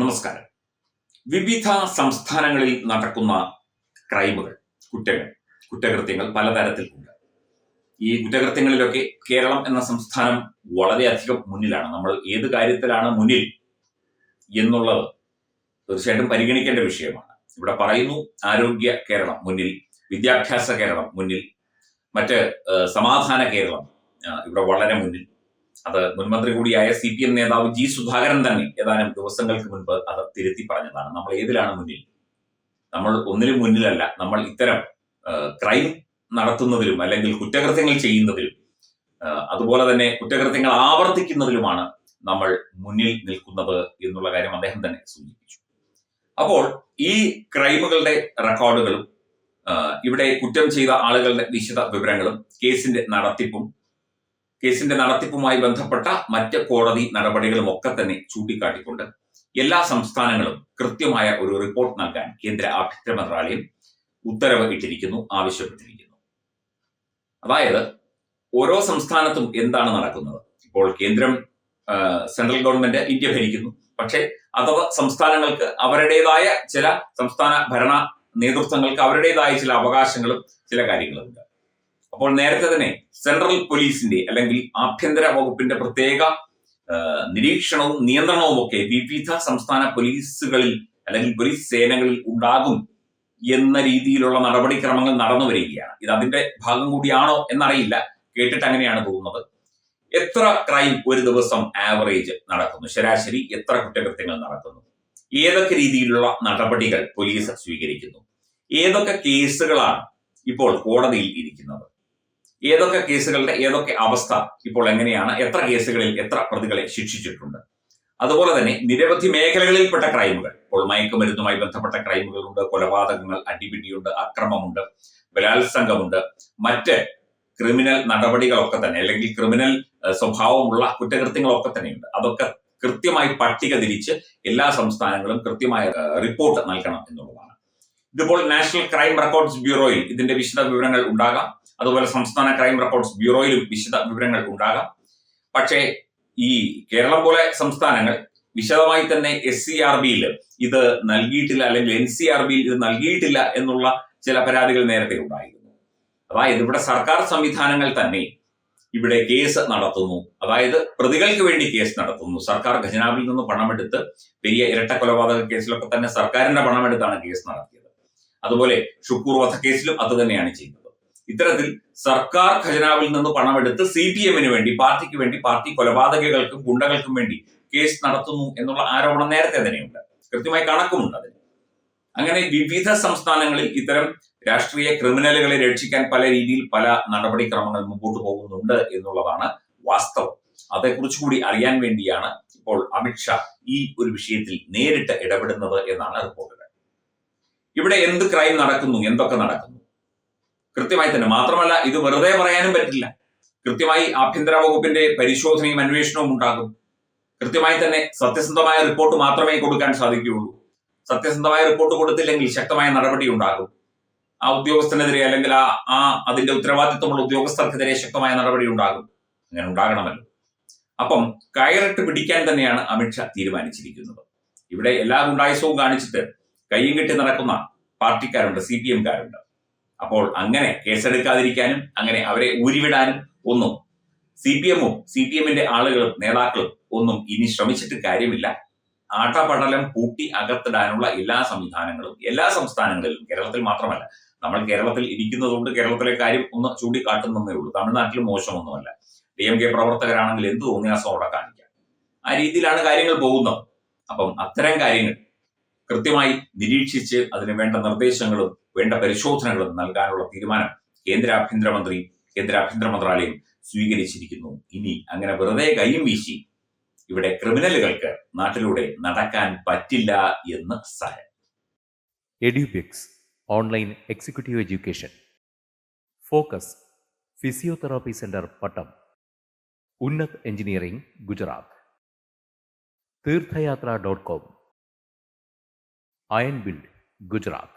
നമസ്കാരം വിവിധ സംസ്ഥാനങ്ങളിൽ നടക്കുന്ന ക്രൈമുകൾ കുറ്റങ്ങൾ കുറ്റകൃത്യങ്ങൾ പലതരത്തിൽ ഉണ്ട് ഈ കുറ്റകൃത്യങ്ങളിലൊക്കെ കേരളം എന്ന സംസ്ഥാനം വളരെയധികം മുന്നിലാണ് നമ്മൾ ഏത് കാര്യത്തിലാണ് മുന്നിൽ എന്നുള്ളത് തീർച്ചയായിട്ടും പരിഗണിക്കേണ്ട വിഷയമാണ് ഇവിടെ പറയുന്നു ആരോഗ്യ കേരളം മുന്നിൽ വിദ്യാഭ്യാസ കേരളം മുന്നിൽ മറ്റ് സമാധാന കേരളം ഇവിടെ വളരെ മുന്നിൽ അത് മുൻമന്ത്രി കൂടിയായ സി പി എം നേതാവ് ജി സുധാകരൻ തന്നെ ഏതാനും ദിവസങ്ങൾക്ക് മുൻപ് അത് തിരുത്തി പറഞ്ഞതാണ് നമ്മൾ ഏതിലാണ് മുന്നിൽ നമ്മൾ ഒന്നിനും മുന്നിലല്ല നമ്മൾ ഇത്തരം ക്രൈം നടത്തുന്നതിലും അല്ലെങ്കിൽ കുറ്റകൃത്യങ്ങൾ ചെയ്യുന്നതിലും അതുപോലെ തന്നെ കുറ്റകൃത്യങ്ങൾ ആവർത്തിക്കുന്നതിലുമാണ് നമ്മൾ മുന്നിൽ നിൽക്കുന്നത് എന്നുള്ള കാര്യം അദ്ദേഹം തന്നെ സൂചിപ്പിച്ചു അപ്പോൾ ഈ ക്രൈമുകളുടെ റെക്കോർഡുകളും ഇവിടെ കുറ്റം ചെയ്ത ആളുകളുടെ വിശദ വിവരങ്ങളും കേസിന്റെ നടത്തിപ്പും കേസിന്റെ നടത്തിപ്പുമായി ബന്ധപ്പെട്ട മറ്റ് കോടതി നടപടികളും ഒക്കെ തന്നെ ചൂണ്ടിക്കാട്ടിക്കൊണ്ട് എല്ലാ സംസ്ഥാനങ്ങളും കൃത്യമായ ഒരു റിപ്പോർട്ട് നൽകാൻ കേന്ദ്ര ആഭ്യന്തര മന്ത്രാലയം ഉത്തരവ് ഇട്ടിരിക്കുന്നു ആവശ്യപ്പെട്ടിരിക്കുന്നു അതായത് ഓരോ സംസ്ഥാനത്തും എന്താണ് നടക്കുന്നത് ഇപ്പോൾ കേന്ദ്രം സെൻട്രൽ ഗവൺമെന്റ് ഇന്ത്യ ഭരിക്കുന്നു പക്ഷേ അഥവാ സംസ്ഥാനങ്ങൾക്ക് അവരുടേതായ ചില സംസ്ഥാന ഭരണ നേതൃത്വങ്ങൾക്ക് അവരുടേതായ ചില അവകാശങ്ങളും ചില ഉണ്ട് അപ്പോൾ നേരത്തെ തന്നെ സെൻട്രൽ പോലീസിന്റെ അല്ലെങ്കിൽ ആഭ്യന്തര വകുപ്പിന്റെ പ്രത്യേക നിരീക്ഷണവും നിയന്ത്രണവും ഒക്കെ വിവിധ സംസ്ഥാന പോലീസുകളിൽ അല്ലെങ്കിൽ പോലീസ് സേനകളിൽ ഉണ്ടാകും എന്ന രീതിയിലുള്ള നടപടിക്രമങ്ങൾ നടന്നു വരികയാണ് ഇത് അതിന്റെ ഭാഗം കൂടിയാണോ എന്നറിയില്ല കേട്ടിട്ട് അങ്ങനെയാണ് തോന്നുന്നത് എത്ര ക്രൈം ഒരു ദിവസം ആവറേജ് നടക്കുന്നു ശരാശരി എത്ര കുറ്റകൃത്യങ്ങൾ നടക്കുന്നു ഏതൊക്കെ രീതിയിലുള്ള നടപടികൾ പോലീസ് സ്വീകരിക്കുന്നു ഏതൊക്കെ കേസുകളാണ് ഇപ്പോൾ കോടതിയിൽ ഇരിക്കുന്നത് ഏതൊക്കെ കേസുകളുടെ ഏതൊക്കെ അവസ്ഥ ഇപ്പോൾ എങ്ങനെയാണ് എത്ര കേസുകളിൽ എത്ര പ്രതികളെ ശിക്ഷിച്ചിട്ടുണ്ട് അതുപോലെ തന്നെ നിരവധി മേഖലകളിൽപ്പെട്ട ക്രൈമുകൾ ഇപ്പോൾ മയക്കുമരുന്നുമായി ബന്ധപ്പെട്ട ക്രൈമുകളുണ്ട് കൊലപാതകങ്ങൾ അടിപിടിയുണ്ട് അക്രമമുണ്ട് ബലാത്സംഗമുണ്ട് മറ്റ് ക്രിമിനൽ നടപടികളൊക്കെ തന്നെ അല്ലെങ്കിൽ ക്രിമിനൽ സ്വഭാവമുള്ള കുറ്റകൃത്യങ്ങളൊക്കെ തന്നെയുണ്ട് അതൊക്കെ കൃത്യമായി പട്ടിക തിരിച്ച് എല്ലാ സംസ്ഥാനങ്ങളും കൃത്യമായ റിപ്പോർട്ട് നൽകണം എന്നുള്ളതാണ് ഇതിപ്പോൾ നാഷണൽ ക്രൈം റെക്കോർഡ്സ് ബ്യൂറോയിൽ ഇതിന്റെ വിശദ വിവരങ്ങൾ ഉണ്ടാകാം അതുപോലെ സംസ്ഥാന ക്രൈം റെക്കോർഡ്സ് ബ്യൂറോയിലും വിശദ വിവരങ്ങൾ ഉണ്ടാകാം പക്ഷേ ഈ കേരളം പോലെ സംസ്ഥാനങ്ങൾ വിശദമായി തന്നെ എസ് സി ആർ ബിയിൽ ഇത് നൽകിയിട്ടില്ല അല്ലെങ്കിൽ എൻ സി ആർ ബിയിൽ ഇത് നൽകിയിട്ടില്ല എന്നുള്ള ചില പരാതികൾ നേരത്തെ ഉണ്ടായിരുന്നു അതായത് ഇവിടെ സർക്കാർ സംവിധാനങ്ങൾ തന്നെ ഇവിടെ കേസ് നടത്തുന്നു അതായത് പ്രതികൾക്ക് വേണ്ടി കേസ് നടത്തുന്നു സർക്കാർ ഖജനാവിൽ നിന്ന് പണമെടുത്ത് പെരിയ ഇരട്ട കൊലപാതക കേസിലൊക്കെ തന്നെ സർക്കാരിന്റെ പണമെടുത്താണ് കേസ് നടത്തിയത് അതുപോലെ ഷുക്കൂർ വധക്കേസിലും അത് തന്നെയാണ് ചെയ്യുന്നത് ഇത്തരത്തിൽ സർക്കാർ ഖജനാവിൽ നിന്ന് പണമെടുത്ത് സി പി എമ്മിന് വേണ്ടി പാർട്ടിക്ക് വേണ്ടി പാർട്ടി കൊലപാതകകൾക്കും ഗുണ്ടകൾക്കും വേണ്ടി കേസ് നടത്തുന്നു എന്നുള്ള ആരോപണം നേരത്തെ തന്നെയുണ്ട് കൃത്യമായി കണക്കുമുണ്ട് അതിന് അങ്ങനെ വിവിധ സംസ്ഥാനങ്ങളിൽ ഇത്തരം രാഷ്ട്രീയ ക്രിമിനലുകളെ രക്ഷിക്കാൻ പല രീതിയിൽ പല നടപടിക്രമങ്ങൾ മുമ്പോട്ട് പോകുന്നുണ്ട് എന്നുള്ളതാണ് വാസ്തവം അതേക്കുറിച്ച് കൂടി അറിയാൻ വേണ്ടിയാണ് ഇപ്പോൾ അമിത്ഷാ ഈ ഒരു വിഷയത്തിൽ നേരിട്ട് ഇടപെടുന്നത് എന്നാണ് റിപ്പോർട്ടുകൾ ഇവിടെ എന്ത് ക്രൈം നടക്കുന്നു എന്തൊക്കെ നടക്കുന്നു കൃത്യമായി തന്നെ മാത്രമല്ല ഇത് വെറുതെ പറയാനും പറ്റില്ല കൃത്യമായി ആഭ്യന്തര വകുപ്പിന്റെ പരിശോധനയും അന്വേഷണവും ഉണ്ടാകും കൃത്യമായി തന്നെ സത്യസന്ധമായ റിപ്പോർട്ട് മാത്രമേ കൊടുക്കാൻ സാധിക്കുകയുള്ളൂ സത്യസന്ധമായ റിപ്പോർട്ട് കൊടുത്തില്ലെങ്കിൽ ശക്തമായ നടപടി ഉണ്ടാകും ആ ഉദ്യോഗസ്ഥനെതിരെ അല്ലെങ്കിൽ ആ ആ അതിന്റെ ഉത്തരവാദിത്വമുള്ള ഉദ്യോഗസ്ഥർക്കെതിരെ ശക്തമായ നടപടി ഉണ്ടാകും അങ്ങനെ ഉണ്ടാകണമല്ലോ അപ്പം കയറിട്ട് പിടിക്കാൻ തന്നെയാണ് അമിത്ഷാ തീരുമാനിച്ചിരിക്കുന്നത് ഇവിടെ എല്ലാ ഗുണ്ടായുസവും കാണിച്ചിട്ട് കയ്യും കെട്ടി നടക്കുന്ന പാർട്ടിക്കാരുണ്ട് സി പി എംകാരുണ്ട് അപ്പോൾ അങ്ങനെ കേസെടുക്കാതിരിക്കാനും അങ്ങനെ അവരെ ഊരിവിടാനും ഒന്നും സി പി എമ്മും സി പി എമ്മിന്റെ ആളുകളും നേതാക്കളും ഒന്നും ഇനി ശ്രമിച്ചിട്ട് കാര്യമില്ല ആട്ടപടലം പൂട്ടി അകത്തിടാനുള്ള എല്ലാ സംവിധാനങ്ങളും എല്ലാ സംസ്ഥാനങ്ങളിലും കേരളത്തിൽ മാത്രമല്ല നമ്മൾ കേരളത്തിൽ ഇരിക്കുന്നതുകൊണ്ട് കേരളത്തിലെ കാര്യം ഒന്ന് ചൂണ്ടിക്കാട്ടുന്നേ ഉള്ളൂ തമിഴ്നാട്ടിൽ മോശമൊന്നുമല്ല ഡി എം കെ പ്രവർത്തകരാണെങ്കിൽ എന്ത് തോന്നിയാസം അവിടെ കാണിക്കാം ആ രീതിയിലാണ് കാര്യങ്ങൾ പോകുന്നത് അപ്പം അത്തരം കാര്യങ്ങൾ കൃത്യമായി നിരീക്ഷിച്ച് അതിന് വേണ്ട നിർദ്ദേശങ്ങളും വേണ്ട പരിശോധനകൾ നൽകാനുള്ള തീരുമാനം കേന്ദ്ര ആഭ്യന്തരമന്ത്രി കേന്ദ്ര ആഭ്യന്തര മന്ത്രാലയം സ്വീകരിച്ചിരിക്കുന്നു ഇനി അങ്ങനെ വെറുതെ കൈയും വീശി ഇവിടെ ക്രിമിനലുകൾക്ക് നാട്ടിലൂടെ നടക്കാൻ പറ്റില്ല എന്ന് സാരം Edubix online executive education focus physiotherapy centre Pattom Unnat engineering Gujarat തീർത്ഥയാത്ര dot com iron build Gujarat